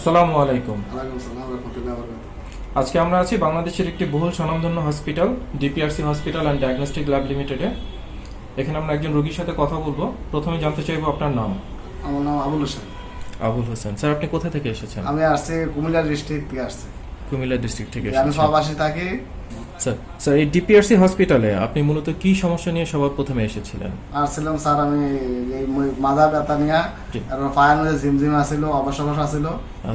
আসসালামু আলাইকুম। আজকে আমরা আছি বাংলাদেশের একটি বহুল স্বনামধন্য hospital DPRC hospital and diagnostic lab লিমিটেডে। এখানে আমরা একজন রোগীর সাথে কথা বলব। প্রথমে জানতে চাইব আপনার নাম। আমার নাম আবুল হোসেন। আবুল হোসেন। স্যার আপনি কোথা থেকে এসেছেন? আমি আসছি কুমিল্লা ডিস্ট্রিক্ট থেকে আসছি। কুমিল্লা ডিস্ট্রিক্ট থেকে আমি সব আসি থাকি। স্যার স্যার এই ডিপিআরসি হসপিটালে আপনি মূলত কি সমস্যা নিয়ে সবার প্রথমে এসেছিলেন? আসছিলাম স্যার আমি এই মাজা ব্যথা নিয়ে আর পায়ের মধ্যে ঝিমঝিম আসছিল অবস অবস আসছিল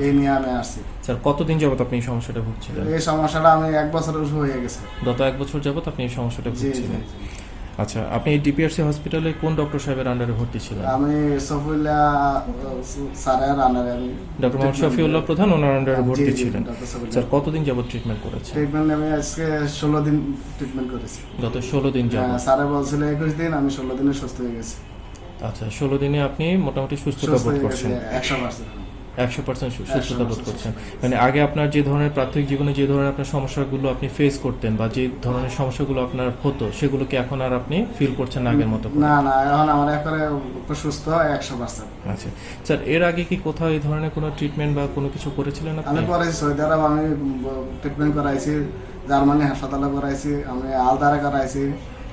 এই নিয়ে আমি আসছি। স্যার কতদিন যাবত আপনি এই সমস্যাটা ভুগছিলেন? এই সমস্যাটা আমি এক বছর হয়ে গেছে। গত এক বছর যাবত আপনি এই সমস্যাটা ভুগছিলেন। আচ্ছা আপনি এই ডিপিআরসি হসপিটালে কোন ডক্টর সাহেবের আন্ডারে ভর্তি ছিলেন? আমি সফুল্লা স্যারের আনারে আমি ডক্টর মোহাম্মদ শফিউল্লাহ প্রধান ওনার আন্ডারে ভর্তি ছিলেন। সফিউল্লাহ স্যার কতদিন যাবত ট্রিটমেন্ট করেছেন? ট্রিটমেন্ট আমি আজকে ষোলো দিন ট্রিটমেন্ট করেছি। গত ষোলো দিন হ্যাঁ, যাবত স্যারে বলছিল একুশ দিন আমি ষোলো দিনে সুস্থ হয়ে গেছি। আচ্ছা ষোলো দিনে আপনি মোটামুটি সুস্থতা সুস্থ বোধ করছেন। একশো পার্সেন্ট একশো পার্সেন্ট সুস্থতা বোধ করছেন। মানে আগে আপনার যে ধরনের প্রাথমিক জীবনে যে ধরনের আপনার সমস্যাগুলো আপনি ফেস করতেন বা যে ধরনের সমস্যাগুলো আপনার হতো সেগুলোকে এখন আর আপনি ফিল করছেন না আগের মতো না না এখন আমার একবারে সুস্থ একশো পার্সেন্ট আচ্ছা। স্যার এর আগে কি কোথাও এই ধরনের কোনো ট্রিটমেন্ট বা কোনো কিছু করেছিলেন আমি করাইছি সৌদি আরব আমি ট্রিটমেন্ট করাইছি জার্মানি হাসপাতালে করাইছি আমি আলদারে করাইছি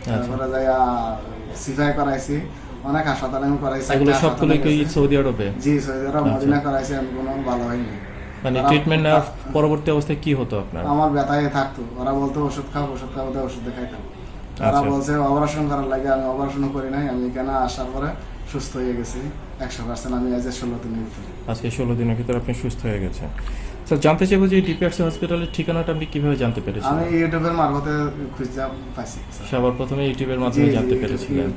তারপরে যাই সিফাই করাইছি। অনেক হাসপাতালে করাইছি এগুলো একটা সবগুলোই কি সৌদি আরবে? জি সৌদি আরব আচ্ছা। মদিনা করাইছি আমি কোনো ভালো হয়নি। মানে ট্রিটমেন্ট নেওয়ার পরবর্তী অবস্থায় কি হতো আপনার? আমার ব্যথায় থাকতো। ওরা বলতো ওষুধ খাও ওষুধ খাও ওষুধ দেখাইতাম তারা আচ্ছা। বলছে অপারেশন করার লাগে আমি অপারেশন করি নাই আমি এখানে আসার পরে সুস্থ হয়ে গেছি? একশো পার্সেন্ট আমি আজ ষোলো দিনের ভিতরে। আজকে ষোলো দিনের ভিতরে আপনি সুস্থ হয়ে গেছেন। স্যার জানতে চাইব যে ডিপিআরসি হসপিটালের ঠিকানাটা আপনি কীভাবে জানতে পেরেছেন আমি ইউটিউবের মারফতে খুঁজে পাইছি সবার প্রথমে ইউটিউবের মাধ্যমে জানতে পেরেছিলেন।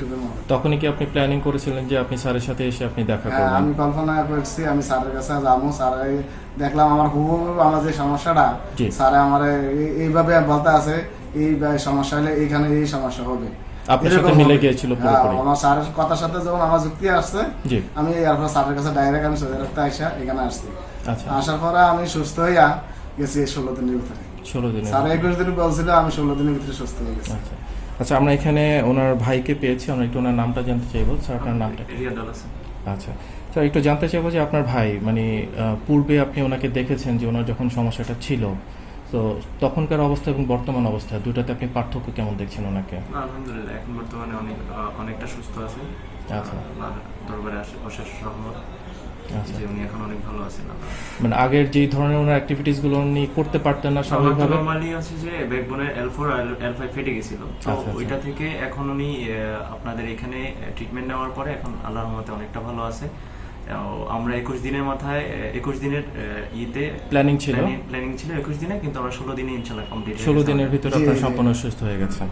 তখনই কি আপনি প্ল্যানিং করেছিলেন যে আপনি স্যারের সাথে এসে আপনি দেখা হ্যাঁ, করবেন? আমি কল্পনা করছি আমি স্যারের কাছে যাব স্যার দেখলাম আমার হুবহু আমার যে সমস্যাটা। স্যারে আমার এইভাবে বলতে আছে এই সমস্যা হলে এইখানে এই সমস্যা হবে। আপনার সাথে মিলে গিয়েছিল হ্যাঁ, পুরোপুরি আমার স্যারের কথার সাথে যখন আমার যুক্তি আসছে আমি এরপর স্যারের কাছে ডাইরেক্ট আমি সৌদি আরবতে আসা এখানে আসছি। আসার পরে আমি সুস্থ হইয়া গেছি ষোলো দিনের ভিতরে। ষোলো দিনে স্যার একুশ দিন বলছিল আমি ষোলো দিনের ভিতরে সুস্থ হয়ে গেছি। আচ্ছা। আচ্ছা আমরা এখানে ওনার ভাইকে পেয়েছি আমরা একটু ওনার নামটা জানতে চাইব। স্যার আপনার নামটা। আচ্ছা। স্যার একটু জানতে চাইব যে আপনার ভাই মানে পূর্বে আপনি ওনাকে দেখেছেন যে ওনার যখন সমস্যাটা ছিল তো তখনকার অবস্থা এবং বর্তমান অবস্থা দুটাতে আপনি পার্থক্য কেমন দেখছেন ওনাকে? না, আলহামদুলিল্লাহ এখন বর্তমানে অনেক অনেকটা সুস্থ আছে। আচ্ছা। দরবারে আসে অশেষ রহমত। আচ্ছা যে উনি এখন অনেক ভালো আছেন মানে আগের যেই ধরনের ওনার অ্যাক্টিভিটিসগুলো উনি করতে পারতেন না স্বাভাবিকভাবে? নর্মালি আছে যে ব্যাকবোনের এল ফোর এল ফাইভ ফেটে গেছিল। তো আচ্ছা, আচ্ছা। ওইটা থেকে এখন উনি আপনাদের এখানে ট্রিটমেন্ট নেওয়ার পরে এখন আল্লাহর রহমতে অনেকটা ভালো আছে। আমরা একুশ দিনের মাথায় একুশ দিনের ইতে প্ল্যানিং ছিল। প্ল্যানিং ছিল একুশ দিনে কিন্তু আমরা ষোলো দিনে ইনশাল্লাহ কমপ্লিট ষোলো দিনের ভিতরে আপনার। সম্পূর্ণ সুস্থ হয়ে গেছেন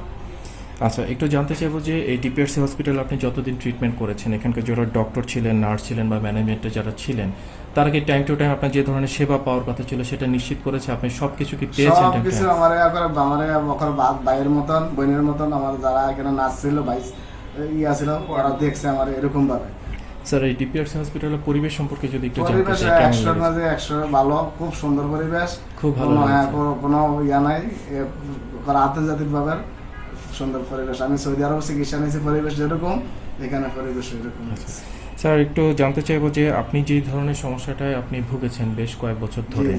আচ্ছা একটু জানতে চাইব যে এই ডিপিআরসি হসপিটালে আপনি যতদিন ট্রিটমেন্ট করেছেন এখানকার যারা ডক্টর ছিলেন নার্স ছিলেন বা ম্যানেজমেন্টে যারা ছিলেন তারা কি টাইম টু টাইম আপনার যে ধরনের সেবা পাওয়ার কথা ছিল সেটা নিশ্চিত করেছে? আপনি সব কিছু কি পেয়েছেন সব কিছু? আমার আমার একবার বা- ভাইয়ের মতন বোনের মতন আমার যারা এখানে নাচ ছিল ভাই ইয়া ছিল ওরা দেখছে আমার এরকম ভাবে স্যার এই ডিপিআরসি হসপিটালের পরিবেশ সম্পর্কে যদি একটু জানতে চাই কেমন লেগেছে? মাঝে একশো ভালো খুব সুন্দর পরিবেশ। খুব ভালো কোনো- হ্যাঁ, কোনো- ইয়া নাই আন্তর্জাতিক ভাবে সুন্দর পরিবেশ। আমি সৌদি আরব চিকিৎসা নিয়েছি পরিবেশ যেরকম এখানে পরিবেশ এরকম আচ্ছা। স্যার একটু জানতে চাইব যে আপনি যে ধরনের সমস্যাটায় আপনি ভুগেছেন বেশ কয়েক বছর ধরে।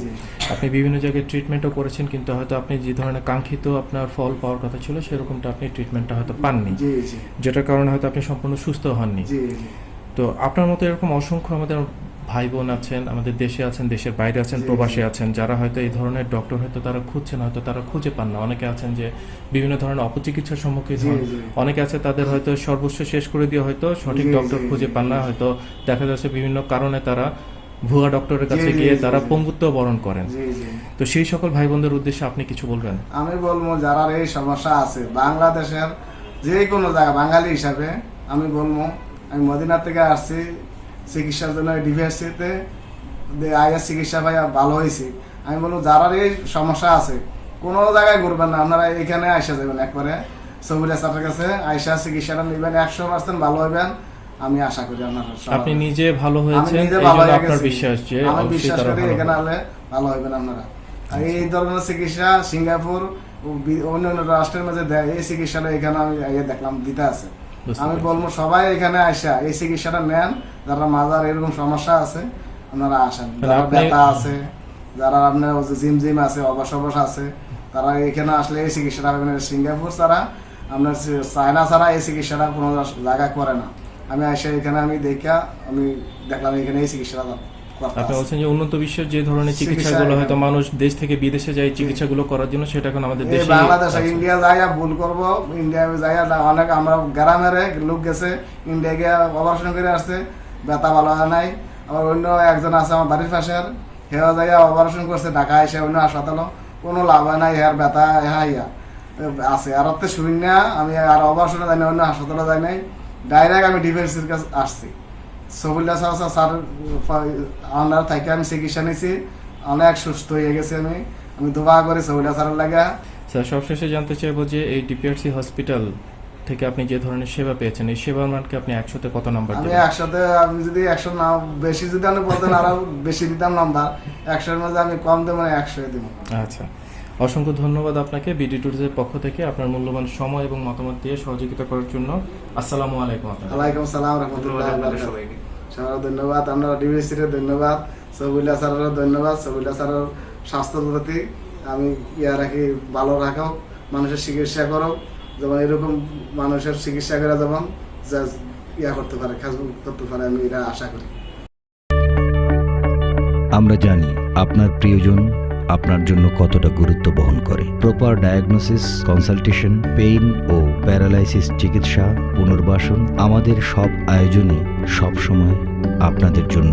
আপনি বিভিন্ন জায়গায় ট্রিটমেন্টও করেছেন কিন্তু হয়তো আপনি যে ধরনের কাঙ্ক্ষিত আপনার ফল পাওয়ার কথা ছিল সেরকমটা আপনি ট্রিটমেন্টটা হয়তো পাননি। যেটার কারণে হয়তো আপনি সম্পূর্ণ সুস্থ হননি। তো আপনার মতো এরকম অসংখ্য আমাদের ভাই বোন আছেন আমাদের দেশে আছেন দেশের বাইরে আছেন প্রবাসী। আছেন যারা হয়তো এই ধরনের ডক্টর হয়তো তারা খুঁজছেন হয়তো তারা খুঁজে পান না। অনেকে আছেন যে বিভিন্ন ধরনের অপচিকিৎসার সম্মুখীন হন। অনেকে আছে তাদের হয়তো সর্বস্ব শেষ করে দিয়ে হয়তো সঠিক ডক্টর খুঁজে পান না হয়তো দেখা যাচ্ছে বিভিন্ন কারণে তারা ভুয়া ডক্টরের কাছে গিয়ে তারা পঙ্গুত্ব বরণ করেন। তো সেই সকল ভাই বোনদের উদ্দেশ্যে আপনি কিছু বলবেন? আমি বলব যারা এই সমস্যা আছে বাংলাদেশের যে কোনো জায়গা বাঙালি হিসাবে আমি বলব আমি মদিনা থেকে আসছি চিকিৎসার জন্য ডিভিএসসিতে আইএস চিকিৎসা ভাই ভালো হয়েছি। আমি বলব যারা এই সমস্যা আছে কোনো জায়গায় ঘুরবেন না। আপনারা এখানে আইসা যাবেন একবারে। সবুরা স্যারের কাছে আইসা চিকিৎসাটা নেবেন একশো পার্সেন্ট ভালো হবেন আমি আশা করি আপনারা আপনি নিজে ভালো ভালো আপনার বিশ্বাস যে আমি বিশ্বাস করি এখানে। হলে ভালো হবেন আপনারা। এই ধরনের চিকিৎসা সিঙ্গাপুর অন্য অন্য রাষ্ট্রের মাঝে দেয় এই চিকিৎসাটা এখানে আমি দেখলাম দিতে আছে। আমি বলব সবাই এখানে আসা এই চিকিৎসাটা নেন। যারা মাজার এরকম সমস্যা আছে ওনারা আসেন। যারা ব্যথা আছে যারা আপনার জিম জিম আছে অবস অবস আছে তারা এখানে আসলে এই চিকিৎসাটা পাবেন সিঙ্গাপুর ছাড়া আপনার চায়না ছাড়া এই চিকিৎসাটা কোনো জায়গায় করে না। আমি এসে এখানে আমি দেখা আমি দেখলাম এখানে এই চিকিৎসাটা আপনি বলছেন যে উন্নত বিশ্বের যে ধরনের চিকিৎসাগুলো হয়তো মানুষ দেশ থেকে বিদেশে যায় চিকিৎসাগুলো করার জন্য সেটা এখন আমাদের দেশে বাংলাদেশে ইন্ডিয়া যাইয়া ভুল করব ইন্ডিয়া যাইয়া অনেক আমরা গ্রামের লোক গেছে ইন্ডিয়া গিয়ে অপারেশন করে আসছে ব্যথা ভালো হয় নাই। আবার অন্য একজন আছে আমার বাড়ির পাশের হেও যাইয়া অপারেশন করছে ঢাকা এসে অন্য হাসপাতাল, কোনো লাভ হয় নাই, হেয়ার ব্যথা হ্যাঁ ইয়া। আছে, আর তো শুনি না, আমি আর অপারেশনে যাই না অন্য হাসপাতালে যাই নাই ডাইরেক্ট আমি ডিফেন্সের কাছে আসছি। সবুল্লা স্যার স্যার আন্ডার থেকে আমি চিকিৎসা নিয়েছি অনেক সুস্থ হয়ে গেছি আমি আমি দোয়া করি সবুল্লা স্যারের লাগা। স্যার, সবশেষে জানতে চাইব যে এই ডিপিআরসি হসপিটাল থেকে আপনি যে ধরনের সেবা পেয়েছেন এই সেবার মানকে আপনি একশোতে কত নাম্বার আমি একসাথে আমি যদি একশো না বেশি যদি আমি বলতেন আরও বেশি দিতাম নাম্বার একশোর মধ্যে আমি কম দেবো মানে একশো দিব। আচ্ছা। অসংখ্য ধন্যবাদ আপনাকে বিডি ট্যুরিজের পক্ষ থেকে আপনার মূল্যবান সময় এবং মতামত দিয়ে সহযোগিতা করার জন্য। আসসালামু আলাইকুম আলাইকুম সালাম ধন্যবাদ রহমতুল্লাহ সবাইকে। সবার ধন্যবাদ আমরা ডিভিসির ধন্যবাদ সবুল্লা স্যারেরও ধন্যবাদ সবুল্লা স্যারের স্বাস্থ্যের প্রতি আমি ইয়া রাখি ভালো রাখো মানুষের চিকিৎসা করো। যেমন এরকম মানুষের চিকিৎসা করে যেমন ইয়া করতে পারে কাজ করতে পারে, আমি এটা আশা করি। আমরা জানি আপনার প্রিয়জন আপনার জন্য কতটা গুরুত্ব বহন করে। প্রপার ডায়াগনোসিস কনসালটেশন পেইন ও প্যারালাইসিস চিকিৎসা, পুনর্বাসন আমাদের সব আয়োজনে সব সময় আপনাদের জন্য